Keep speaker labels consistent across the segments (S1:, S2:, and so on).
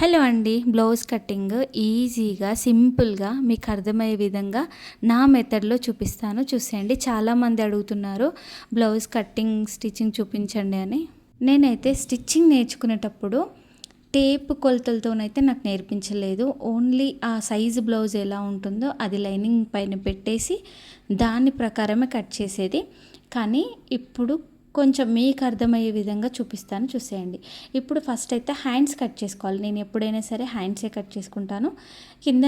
S1: Hello అండి blouse cutting ఈజీగా సింపుల్గా మీకు అర్థమయ్యే విధంగా నా మెథడ్లో చూపిస్తాను. చూసేయండి చాలామంది అడుగుతున్నారు బ్లౌజ్ కటింగ్ స్టిచ్చింగ్ చూపించండి అని. నేనైతే స్టిచ్చింగ్ నేర్చుకునేటప్పుడు టేప్ కొలతలతోనైతే నాకు నేర్పించలేదు. ఓన్లీ ఆ సైజు బ్లౌజ్ ఎలా ఉంటుందో అది లైనింగ్ పైన పెట్టేసి దాని ప్రకారమే కట్ చేసేది. కానీ ఇప్పుడు కొంచెం మీకు అర్థమయ్యే విధంగా చూపిస్తాను చూసేయండి. ఇప్పుడు ఫస్ట్ అయితే హ్యాండ్స్ కట్ చేసుకోవాలి. నేను ఎప్పుడైనా సరే హ్యాండ్సే కట్ చేసుకుంటాను. కింద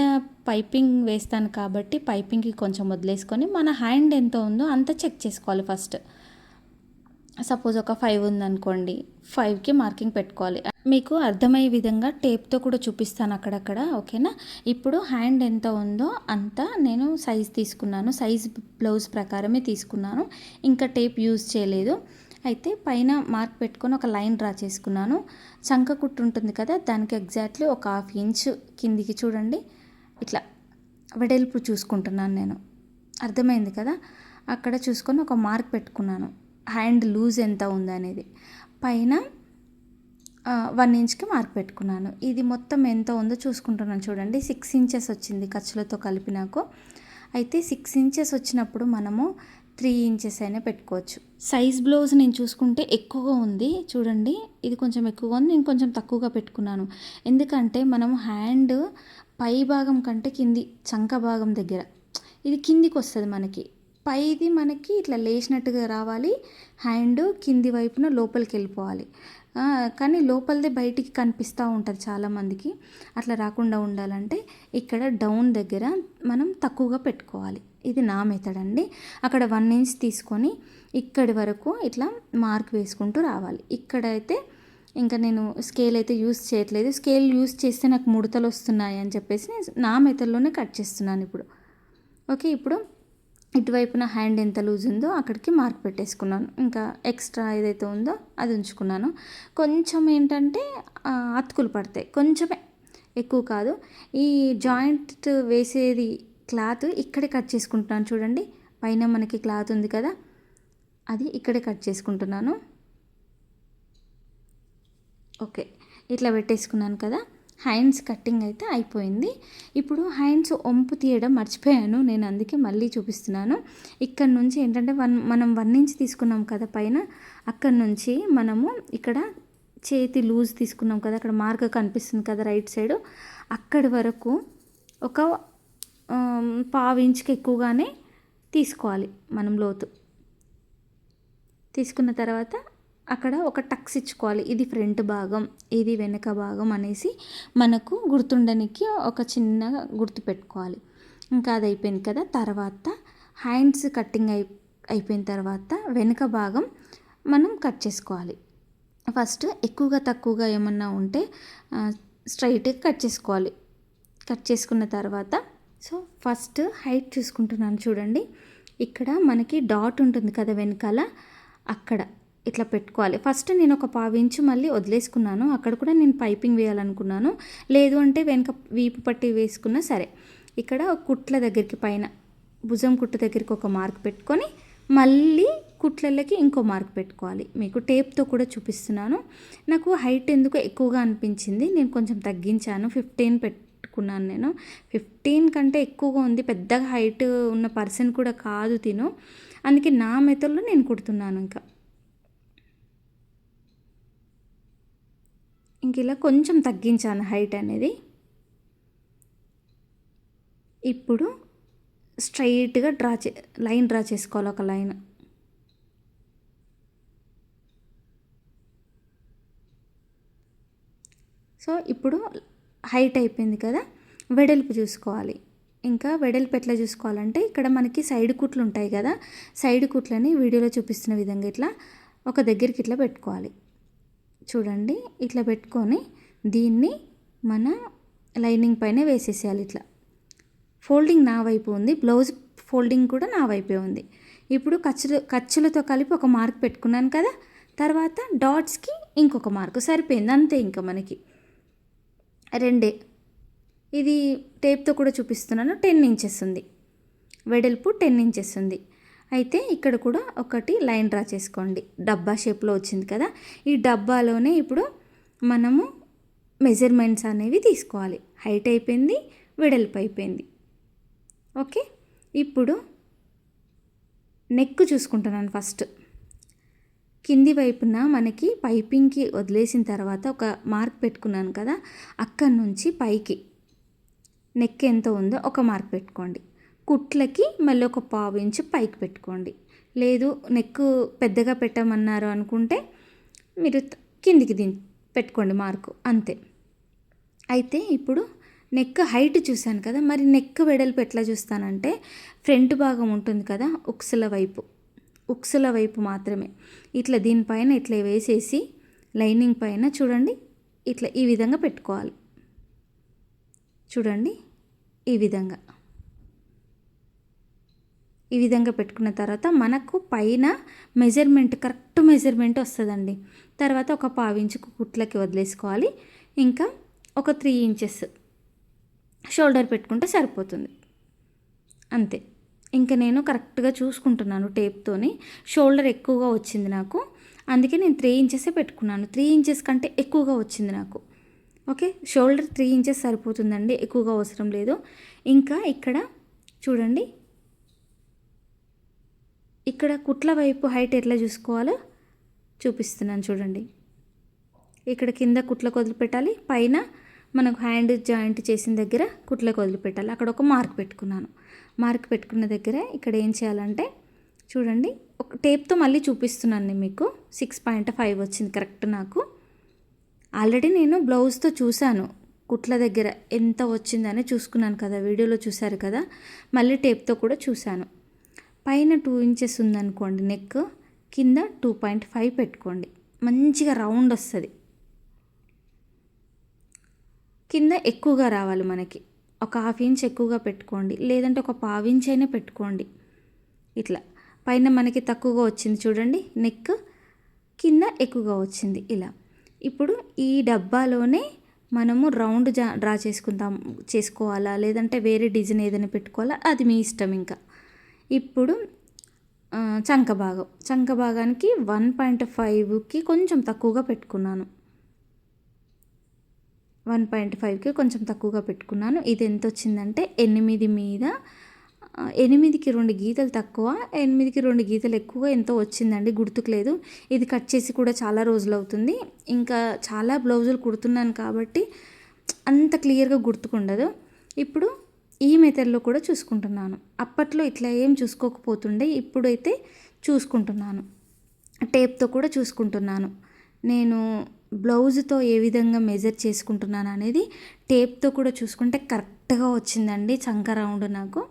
S1: పైపింగ్ వేస్తాను కాబట్టి పైపింగ్కి కొంచెం వదిలేసుకొని మన హ్యాండ్ ఎంత ఉందో అంత చెక్ చేసుకోవాలి ఫస్ట్ సపోజ్ ఒక ఫైవ్ ఉందనుకోండి ఫైవ్కి మార్కింగ్ పెట్టుకోవాలి. మీకు అర్థమయ్యే విధంగా టేప్తో కూడా చూపిస్తాను అక్కడక్కడ ఓకేనా? ఇప్పుడు హ్యాండ్ ఎంత ఉందో అంత నేను సైజ్ తీసుకున్నాను. సైజ్ బ్లౌజ్ ప్రకారమే తీసుకున్నాను. ఇంకా టేప్ యూజ్ చేయలేదు. అయితే పైన మార్క్ పెట్టుకొని ఒక లైన్ డ్రా చేసుకున్నాను. చంక కుట్టు ఉంటుంది కదా దానికి ఎగ్జాక్ట్లీ ఒక హాఫ్ ఇంచ్ కిందికి చూడండి. ఇట్లా వెడల్పు చూసుకుంటున్నాను నేను. అర్థమైంది కదా? అక్కడ చూసుకొని ఒక మార్క్ పెట్టుకున్నాను. హ్యాండ్ లూజ్ ఎంత ఉందనేది. పైన వన్ ఇంచ్కి మార్క్ పెట్టుకున్నాను. ఇది మొత్తం ఎంత ఉందో చూసుకుంటున్నాను చూడండి. సిక్స్ ఇంచెస్ వచ్చింది ఖర్చులతో కలిపి నాకు. అయితే సిక్స్ ఇంచెస్ వచ్చినప్పుడు మనము త్రీ ఇంచెస్ అయినా పెట్టుకోవచ్చు. సైజ్ బ్లౌజ్ నేను చూసుకుంటే ఎక్కువగా ఉంది. చూడండి ఇది కొంచెం ఎక్కువగా ఉంది. నేను కొంచెం తక్కువగా పెట్టుకున్నాను. ఎందుకంటే మనం హ్యాండ్ పై భాగం కంటే కింది చంక భాగం దగ్గర. ఇది కిందికి వస్తుంది మనకి. పైది మనకి ఇట్లా లేచినట్టుగా రావాలి. హ్యాండ్ కింది వైపున లోపలికి వెళ్ళిపోవాలి. కానీ లోపలిది బయటికి కనిపిస్తూ ఉంటుంది చాలామందికి. అట్లా రాకుండా ఉండాలంటే ఇక్కడ డౌన్ దగ్గర మనం తక్కువగా పెట్టుకోవాలి. ఇది నా మెథడ్ అండి. అక్కడ వన్ ఇంచ్ తీసుకొని ఇక్కడి వరకు ఇట్లా మార్క్ వేసుకుంటూ రావాలి. ఇక్కడైతే ఇంకా నేను స్కేల్ అయితే యూస్ చేయట్లేదు. స్కేల్ యూస్ చేస్తే నాకు ముడతలు వస్తున్నాయి అని చెప్పేసి నా మెథడ్లోనే కట్ చేస్తున్నాను ఇప్పుడు. ఓకే ఇప్పుడు ఇటువైపున హ్యాండ్ ఎంత లూజ్ ఉందో అక్కడికి మార్క్ పెట్టేసుకున్నాను. ఇంకా ఎక్స్ట్రా ఏదైతే ఉందో అది ఉంచుకున్నాను. కొంచెం ఏంటంటే అతుకులు పడతాయి. కొంచెమే. ఎక్కువ కాదు. ఈ జాయింట్ వేసేది క్లాత్ ఇక్కడే కట్ చేసుకుంటున్నాను చూడండి. పైన మనకి క్లాత్ ఉంది కదా. అది ఇక్కడే కట్ చేసుకుంటున్నాను. ఓకే. ఇట్లా పెట్టేసుకున్నాను కదా. హ్యాండ్స్ కట్టింగ్ అయితే అయిపోయింది. ఇప్పుడు హ్యాండ్స్ వంపు తీయడం మర్చిపోయాను. నేను అందుకే మళ్ళీ చూపిస్తున్నాను. ఇక్కడ నుంచి ఏంటంటే వన్ మనం వన్ ఇంచ్ తీసుకున్నాం కదా పైన. అక్కడ నుంచి మనము ఇక్కడ చేతి లూజ్ తీసుకున్నాం కదా అక్కడ మార్క్ కనిపిస్తుంది కదా రైట్ సైడ్. అక్కడి వరకు ఒక పావు ఇంచుకి ఎక్కువగానే తీసుకోవాలి మనం లోతు. తీసుకున్న తర్వాత అక్కడ ఒక టక్స్ ఇచ్చుకోవాలి. ఇది ఫ్రంట్ భాగం ఇది వెనక భాగం అనేసి మనకు గుర్తుండడానికి ఒక చిన్న గుర్తు పెట్టుకోవాలి. ఇంకా అది అయిపోయింది కదా. తర్వాత హ్యాండ్స్ కట్టింగ్ అయి అయిపోయిన తర్వాత వెనుక భాగం మనం కట్ చేసుకోవాలి. ఫస్ట్ ఎక్కువగా తక్కువగా ఏమన్నా ఉంటే స్ట్రైట్గా కట్ చేసుకోవాలి. కట్ చేసుకున్న తర్వాత సో ఫస్ట్ హైట్ చూసుకుంటున్నాను చూడండి. ఇక్కడ మనకి డాట్ ఉంటుంది కదా వెనకాల. అక్కడ ఇట్లా పెట్టుకోవాలి. ఫస్ట్ నేను ఒక పావించు మళ్ళీ వదిలేసుకున్నాను. అక్కడ కూడా నేను పైపింగ్ వేయాలనుకున్నాను. లేదు అంటే వెనక వీపు పట్టి వేసుకున్నా సరే. ఇక్కడ కుట్ల దగ్గరికి పైన భుజం కుట్టు దగ్గరికి ఒక మార్క్ పెట్టుకొని మళ్ళీ కుట్లకి ఇంకో మార్క్ పెట్టుకోవాలి. మీకు టేప్తో కూడా చూపిస్తున్నాను. నాకు హైట్ ఎందుకు ఎక్కువగా అనిపించింది? నేను కొంచెం తగ్గించాను. ఫిఫ్టీన్ పెట్టుకున్నాను నేను. ఫిఫ్టీన్ కంటే ఎక్కువగా ఉంది. పెద్దగా హైట్ ఉన్న పర్సన్ కూడా కాదు తిను. అందుకే నా మెథడ్లో నేను కుడుతున్నాను ఇంకా. ఇంక ఇలా కొంచెం తగ్గించాను హైట్ అనేది. ఇప్పుడు స్ట్రైట్గా డ్రా చే లైన్ డ్రా చేసుకోవాలి ఒక లైన్. సో ఇప్పుడు హైట్ అయిపోయింది కదా వెడల్పు చూసుకోవాలి. ఇంకా వెడల్పు ఎట్లా చూసుకోవాలంటే ఇక్కడ మనకి సైడ్ కుట్లు ఉంటాయి కదా సైడ్ కుట్లని వీడియోలో చూపిస్తున్న విధంగా ఇట్లా ఒక దగ్గరికి ఇట్లా పెట్టుకోవాలి. చూడండి ఇట్లా పెట్టుకొని దీన్ని మన లైనింగ్ పైన వేసేసేయాలి ఇట్లా. ఫోల్డింగ్ నా వైపు ఉంది బ్లౌజ్ ఫోల్డింగ్ కూడా నా వైపే ఉంది. ఇప్పుడు ఖర్చులు ఖర్చులతో కలిపి ఒక మార్క్ పెట్టుకున్నాను కదా తర్వాత డాట్స్కి ఇంకొక మార్క్. సరిపోయింది అంతే ఇంకా మనకి. రెండే. ఇది టేప్తో కూడా చూపిస్తున్నాను టెన్ ఇంచెస్ ఉంది. వెడల్పు టెన్ ఇంచెస్ ఉంది. అయితే ఇక్కడ కూడా ఒకటి లైన్ డ్రా చేసుకోండి. డబ్బా షేప్లో వచ్చింది కదా? ఈ డబ్బాలోనే ఇప్పుడు మనము మెజర్మెంట్స్ అనేవి తీసుకోవాలి. హైట్ అయిపోయింది వెడల్పు అయిపోయింది. ఓకే? ఇప్పుడు నెక్ చూసుకుంటున్నాను ఫస్ట్. కింది వైపున మనకి పైపింగ్కి వదిలేసిన తర్వాత ఒక మార్క్ పెట్టుకున్నాను కదా? అక్కడి నుంచి పైకి. నెక్ ఎంత ఉందో ఒక మార్క్ పెట్టుకోండి. కుట్లకి మళ్ళీ ఒక పావు ఇంచు పైకి పెట్టుకోండి. లేదు నెక్ పెద్దగా పెట్టమన్నారు అనుకుంటే మీరు కిందికి ది పెట్టుకోండి మార్కు అంతే. అయితే ఇప్పుడు నెక్ హైట్ చూశాను కదా మరి నెక్ వెడల్పు ఎట్లా చూస్తానంటే ఫ్రంట్ భాగం ఉంటుంది కదా ఉక్సుల వైపు. ఉక్సుల వైపు మాత్రమే. ఇట్లా దీనిపైన ఇట్లా వేసేసి లైనింగ్ పైన చూడండి ఇట్లా ఈ విధంగా పెట్టుకోవాలి. చూడండి ఈ విధంగా. ఈ విధంగా పెట్టుకున్న తర్వాత మనకు పైన మెజర్మెంట్ కరెక్ట్ మెజర్మెంట్ వస్తుందండి. తర్వాత ఒక పావించుకు కుట్లకి వదిలేసుకోవాలి. ఇంకా ఒక త్రీ ఇంచెస్ షోల్డర్ పెట్టుకుంటే సరిపోతుంది. అంతే. ఇంకా నేను కరెక్ట్గా చూసుకుంటున్నాను టేప్తోని షోల్డర్ ఎక్కువగా వచ్చింది నాకు. అందుకే నేను త్రీ ఇంచెసే పెట్టుకున్నాను. త్రీ ఇంచెస్ కంటే ఎక్కువగా వచ్చింది నాకు. ఓకే? షోల్డర్ త్రీ ఇంచెస్ సరిపోతుందండి. ఎక్కువగా అవసరం లేదు. ఇంకా ఇక్కడ చూడండి. ఇక్కడ కుట్ల వైపు హైట్ ఎట్లా చూసుకోవాలో చూపిస్తున్నాను చూడండి. ఇక్కడ కింద కుట్లకు వదిలిపెట్టాలి పైన మనకు హ్యాండ్ జాయింట్ చేసిన దగ్గర కుట్లకు వదిలిపెట్టాలి అక్కడ ఒక మార్క్ పెట్టుకున్నాను. మార్క్ పెట్టుకున్న దగ్గర ఇక్కడ ఏం చేయాలంటే చూడండి ఒక టేప్తో మళ్ళీ చూపిస్తున్నాను నేను మీకు. సిక్స్ పాయింట్ ఫైవ్ వచ్చింది కరెక్ట్ నాకు. ఆల్రెడీ నేను బ్లౌజ్తో చూశాను కుట్ల దగ్గర ఎంత వచ్చిందని చూసుకున్నాను కదా వీడియోలో చూశారు కదా మళ్ళీ టేప్తో కూడా చూశాను. పైన టూ ఇంచెస్ ఉందనుకోండి నెక్ కింద టూ పాయింట్ ఫైవ్ పెట్టుకోండి. మంచిగా రౌండ్ వస్తుంది. కింద ఎక్కువగా రావాలి మనకి. ఒక హాఫ్ ఇంచ్ ఎక్కువగా పెట్టుకోండి. లేదంటే ఒక పావు ఇంచ్ అయినా పెట్టుకోండి. ఇట్లా. పైన మనకి తక్కువగా వచ్చింది చూడండి. నెక్ కింద ఎక్కువగా వచ్చింది ఇలా. ఇప్పుడు ఈ డబ్బాలోనే మనము రౌండ్ జా డ్రా చేసుకుందాం చేసుకోవాలా? లేదంటే వేరే డిజైన్ ఏదైనా పెట్టుకోవాలా? అది మీ ఇష్టం ఇంకా. ఇప్పుడు చంక భాగం చంక భాగానికి వన్ పాయింట్ ఫైవ్కి కొంచెం తక్కువగా పెట్టుకున్నాను. వన్ పాయింట్ ఫైవ్కి కొంచెం తక్కువగా పెట్టుకున్నాను. ఇది ఎంత వచ్చిందంటే ఎనిమిది మీద ఎనిమిదికి రెండు గీతలు తక్కువ ఎనిమిదికి రెండు గీతలు ఎక్కువ ఎంతో వచ్చిందండి. గుర్తుకులేదు. ఇది కట్ చేసి కూడా చాలా రోజులు అవుతుంది. ఇంకా చాలా బ్లౌజులు కుడుతున్నాను కాబట్టి అంత క్లియర్గా గుర్తుకుండదు. ఇప్పుడు ఈ మెథడ్లో కూడా చూసుకుంటున్నాను. అప్పట్లో ఇట్లా ఏం చూసుకోకపోతుండే ఇప్పుడైతే చూసుకుంటున్నాను. టేప్తో కూడా చూసుకుంటున్నాను. నేను బ్లౌజ్తో ఏ విధంగా మెజర్ చేసుకుంటున్నాను అనేది టేప్తో కూడా చూసుకుంటే కరెక్ట్గా వచ్చిందండి చంక రౌండ్ నాకు.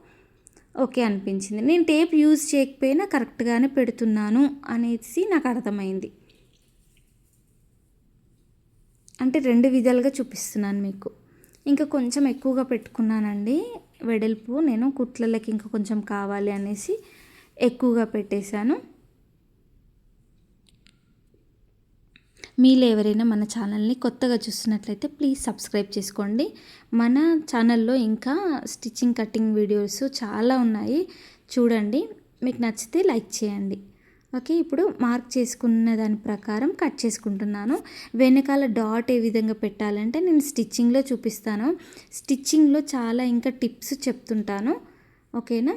S1: ఓకే అనిపించింది. నేను టేప్ యూజ్ చేయకపోయినా కరెక్ట్గానే పెడుతున్నాను అనేసి నాకు అర్థమైంది. అంటే రెండు విధాలుగా చూపిస్తున్నాను మీకు. ఇంకా కొంచెం ఎక్కువగా పెట్టుకున్నానండి. వెడల్పు నేను కుట్లలకి ఇంకా కొంచెం కావాలి అనేసి ఎక్కువగా పెట్టేశాను. మీలో ఎవరైనా మన ఛానల్ని కొత్తగా చూస్తున్నట్లయితే ప్లీజ్ సబ్స్క్రైబ్ చేసుకోండి. మన ఛానల్లో ఇంకా స్టిచ్చింగ్ కటింగ్ వీడియోస్ చాలా ఉన్నాయి. చూడండి. మీకు నచ్చితే లైక్ చేయండి. ఓకే ఇప్పుడు మార్క్ చేసుకున్న దాని ప్రకారం కట్ చేసుకుంటున్నాను. వెనకాల డాట్ ఏ విధంగా పెట్టాలంటే నేను స్టిచ్చింగ్లో చూపిస్తాను. స్టిచ్చింగ్లో చాలా ఇంకా టిప్స్ చెప్తుంటాను. ఓకేనా?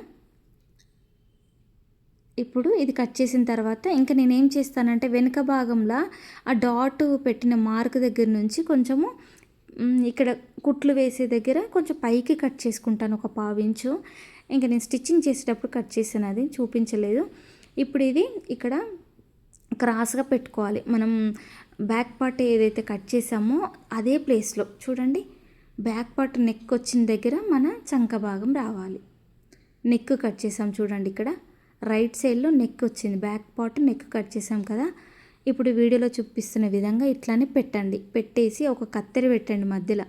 S1: ఇప్పుడు ఇది కట్ చేసిన తర్వాత ఇంకా నేను ఏం చేస్తానంటే వెనుక భాగంలో ఆ డాట్ పెట్టిన మార్క్ దగ్గర నుంచి కొంచెము ఇక్కడ కుట్లు వేసే దగ్గర కొంచెం పైకి కట్ చేసుకుంటాను ఒక పావించు. ఇంకా నేను స్టిచ్చింగ్ చేసేటప్పుడు కట్ చేసాను అది చూపించలేదు. ఇప్పుడు ఇది ఇక్కడ క్రాస్గా పెట్టుకోవాలి. మనం బ్యాక్ పార్ట్ ఏదైతే కట్ చేసామో అదే ప్లేస్లో చూడండి. బ్యాక్ పార్ట్ నెక్ వచ్చిన దగ్గర మన చంక భాగం రావాలి. నెక్ కట్ చేసాం చూడండి ఇక్కడ. రైట్ సైడ్లో నెక్ వచ్చింది. బ్యాక్ పార్ట్ నెక్ కట్ చేసాం కదా. ఇప్పుడు వీడియోలో చూపిస్తున్న విధంగా ఇట్లానే పెట్టండి. పెట్టేసి ఒక కత్తెర పెట్టండి మధ్యలో.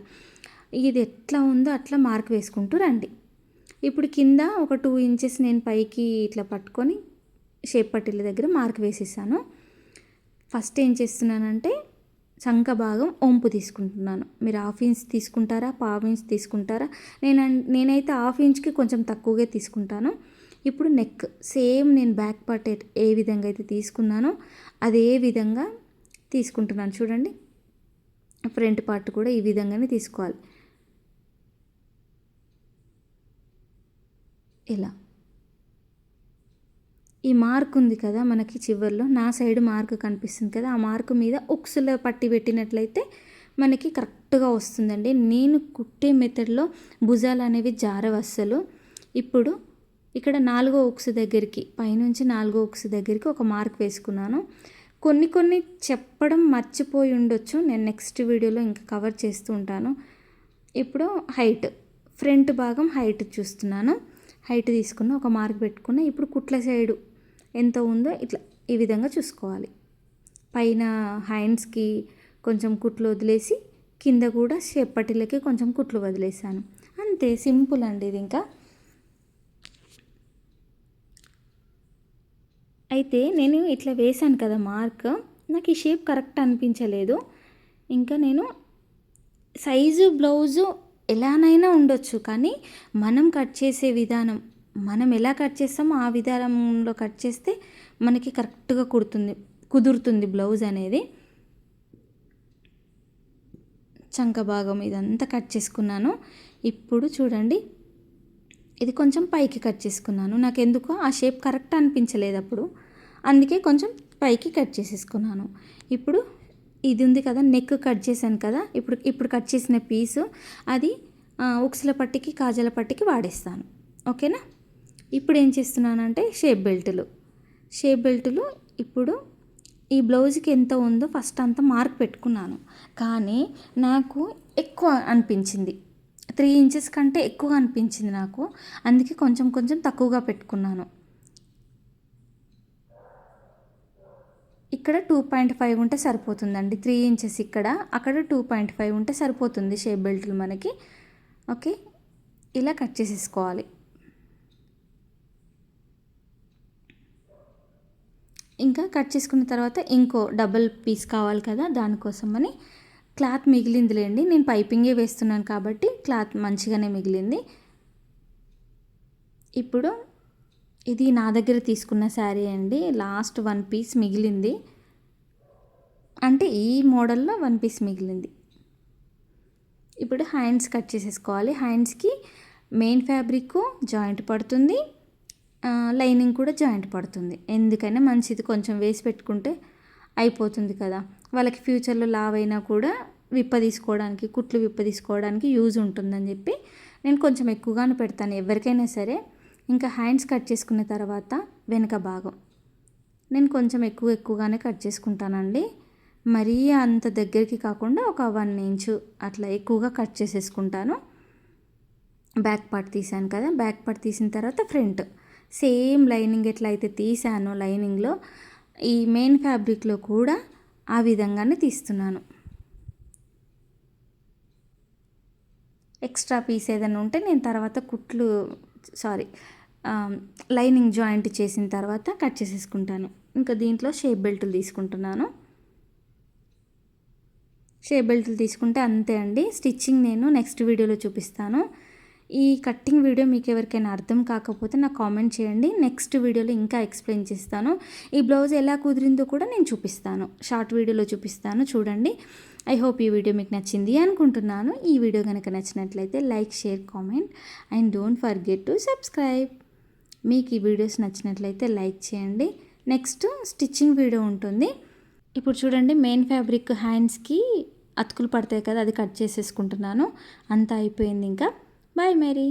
S1: ఇది ఎట్లా ఉందో అట్లా మార్క్ వేసుకుంటూ రండి. ఇప్పుడు కింద ఒక టూ ఇంచెస్ నేను పైకి ఇట్లా పట్టుకొని షేప్ పట్టీల దగ్గర మార్క్ వేసేసాను. ఫస్ట్ ఏం చేస్తున్నానంటే చంక భాగం ఒంపు తీసుకుంటున్నాను. మీరు హాఫ్ ఇంచ్ తీసుకుంటారా? పావు ఇంచ్ తీసుకుంటారా? నేను నేనైతే హాఫ్ ఇంచ్కి కొంచెం తక్కువగా తీసుకుంటాను. ఇప్పుడు నెక్ సేమ్ నేను బ్యాక్ పార్ట్ ఏ విధంగా అయితే తీసుకున్నానో అదే విధంగా తీసుకుంటున్నాను. చూడండి. ఫ్రంట్ పార్ట్ కూడా ఈ విధంగానే తీసుకోవాలి. ఇలా. ఈ మార్క్ ఉంది కదా మనకి చివర్లో నా సైడ్ మార్క్ కనిపిస్తుంది కదా ఆ మార్క్ మీద ఉక్సులో పట్టి పెట్టినట్లయితే మనకి కరెక్ట్గా వస్తుందండి. నేను కుట్టే మెథడ్లో భుజాలు అనేవి జారవు అస్సలు. ఇప్పుడు ఇక్కడ నాలుగో ఉక్స్ దగ్గరికి పైనుంచి నాలుగో ఉక్స్ దగ్గరికి ఒక మార్క్ వేసుకున్నాను. కొన్ని కొన్ని చెప్పడం మర్చిపోయి ఉండొచ్చు నేను నెక్స్ట్ వీడియోలో ఇంకా కవర్ చేస్తూ ఉంటాను. ఇప్పుడు హైట్ ఫ్రంట్ భాగం హైట్ చూస్తున్నాను. హైట్ తీసుకున్న ఒక మార్క్ పెట్టుకున్న ఇప్పుడు కుట్ల సైడు ఎంత ఉందో ఇట్లా ఈ విధంగా చూసుకోవాలి. పైన హ్యాండ్స్కి కొంచెం కుట్లు వదిలేసి కింద కూడా చేపట్టిలకి కొంచెం కుట్లు వదిలేసాను అంతే సింపుల్ అండి ఇది ఇంకా. అయితే నేను ఇట్లా వేశాను కదా మార్క్ నాకు ఈ షేప్ కరెక్ట్ అనిపించలేదు. ఇంకా నేను సైజు బ్లౌజు ఎలానైనా ఉండొచ్చు కానీ మనం కట్ చేసే విధానం మనం ఎలా కట్ చేస్తామో ఆ విధానంలో కట్ చేస్తే మనకి కరెక్ట్గా కుడుతుంది కుదురుతుంది బ్లౌజ్ అనేది. చంక భాగం ఇదంతా కట్ చేసుకున్నాను. ఇప్పుడు చూడండి ఇది కొంచెం పైకి కట్ చేసుకున్నాను. నాకు ఎందుకో ఆ షేప్ కరెక్ట్ అనిపించలేదు అప్పుడు. అందుకే కొంచెం పైకి కట్ చేసేసుకున్నాను. ఇప్పుడు ఇది ఉంది కదా నెక్ కట్ చేశాను కదా ఇప్పుడు ఇప్పుడు కట్ చేసిన పీసు అది ఉక్సుల పట్టికి కాజల పట్టికి వాడేస్తాను. ఓకేనా? ఇప్పుడు ఏం చేస్తున్నానంటే షేప్ బెల్టులు. షేప్ బెల్టులు ఇప్పుడు ఈ బ్లౌజ్కి ఎంత ఉందో ఫస్ట్ అంతా మార్క్ పెట్టుకున్నాను. కానీ నాకు ఎక్కువ అనిపించింది. త్రీ ఇంచెస్ కంటే ఎక్కువ అనిపించింది నాకు. అందుకే కొంచెం కొంచెం తక్కువగా పెట్టుకున్నాను. ఇక్కడ టూ పాయింట్ ఫైవ్ ఉంటే సరిపోతుందండి. త్రీ ఇంచెస్ ఇక్కడ అక్కడ టూ పాయింట్ ఫైవ్ ఉంటే సరిపోతుంది షేప్ బెల్ట్లు మనకి. ఓకే? ఇలా కట్ చేసేసుకోవాలి. ఇంకా కట్ చేసుకున్న తర్వాత ఇంకో డబుల్ పీస్ కావాలి కదా దానికోసమని క్లాత్ మిగిలిందిలేండి. నేను పైపింగే వేస్తున్నాను కాబట్టి క్లాత్ మంచిగానే మిగిలింది. ఇప్పుడు ఇది నా దగ్గర తీసుకున్న శారీ అండి. లాస్ట్ వన్ పీస్ మిగిలింది. అంటే ఈ మోడల్లో వన్ పీస్ మిగిలింది. ఇప్పుడు హ్యాండ్స్ కట్ చేసేసుకోవాలి. హ్యాండ్స్కి మెయిన్ ఫ్యాబ్రిక్ జాయింట్ పడుతుంది. లైనింగ్ కూడా జాయింట్ పడుతుంది. ఎందుకైనా మంచిది కొంచెం వేసి పెట్టుకుంటే అయిపోతుంది కదా. వాళ్ళకి ఫ్యూచర్లో లావ్ అయినా కూడా విప్ప తీసుకోవడానికి కుట్లు విప్ప తీసుకోవడానికి యూజ్ ఉంటుందని చెప్పి నేను కొంచెం ఎక్కువగానే పెడతాను. ఎవరికైనా సరే ఇంకా హ్యాండ్స్ కట్ చేసుకున్న తర్వాత వెనక భాగం నేను కొంచెం ఎక్కువ ఎక్కువగానే కట్ చేసుకుంటానండి. మరీ అంత దగ్గరికి కాకుండా ఒక వన్ ఇంచు అట్లా ఎక్కువగా కట్ చేసేసుకుంటాను. బ్యాక్ పార్ట్ తీసాను కదా. బ్యాక్ పార్ట్ తీసిన తర్వాత ఫ్రంట్. సేమ్ లైనింగ్ ఎట్లా అయితే తీసానో లైనింగ్లో ఈ మెయిన్ ఫ్యాబ్రిక్లో కూడా ఆ విధంగానే తీస్తున్నాను. ఎక్స్ట్రా పీస్ ఏదైనా ఉంటే నేను తర్వాత కుట్లు సారీ లైనింగ్ జాయింట్ చేసిన తర్వాత కట్ చేసేసుకుంటాను. ఇంకా దీంట్లో షేప్ బెల్ట్లు తీసుకుంటున్నాను. షేప్ బెల్ట్లు తీసుకుంటే అంతే అండి. స్టిచ్చింగ్ నేను నెక్స్ట్ వీడియోలో చూపిస్తాను. ఈ కట్టింగ్ వీడియో మీకు ఎవరికైనా అర్థం కాకపోతే నాకు కామెంట్ చేయండి. నెక్స్ట్ వీడియోలో ఇంకా ఎక్స్ప్లెయిన్ చేస్తాను. ఈ బ్లౌజ్ ఎలా కుదిరిందో కూడా నేను చూపిస్తాను. షార్ట్ వీడియోలో చూపిస్తాను. చూడండి. ఐ హోప్ ఈ వీడియో మీకు నచ్చింది అనుకుంటున్నాను. ఈ వీడియో కనుక నచ్చినట్లయితే like share comment and don't forget to subscribe. మీకు ఈ వీడియోస్ నచ్చినట్లయితే లైక్ చేయండి. నెక్స్ట్ స్టిచ్చింగ్ వీడియో ఉంటుంది. ఇప్పుడు చూడండి మెయిన్ ఫ్యాబ్రిక్ హ్యాండ్స్కి అతుకులు పడతాయి కదా అది కట్ చేసేసుకుంటున్నాను. అంతా అయిపోయింది ఇంకా. Bye Mary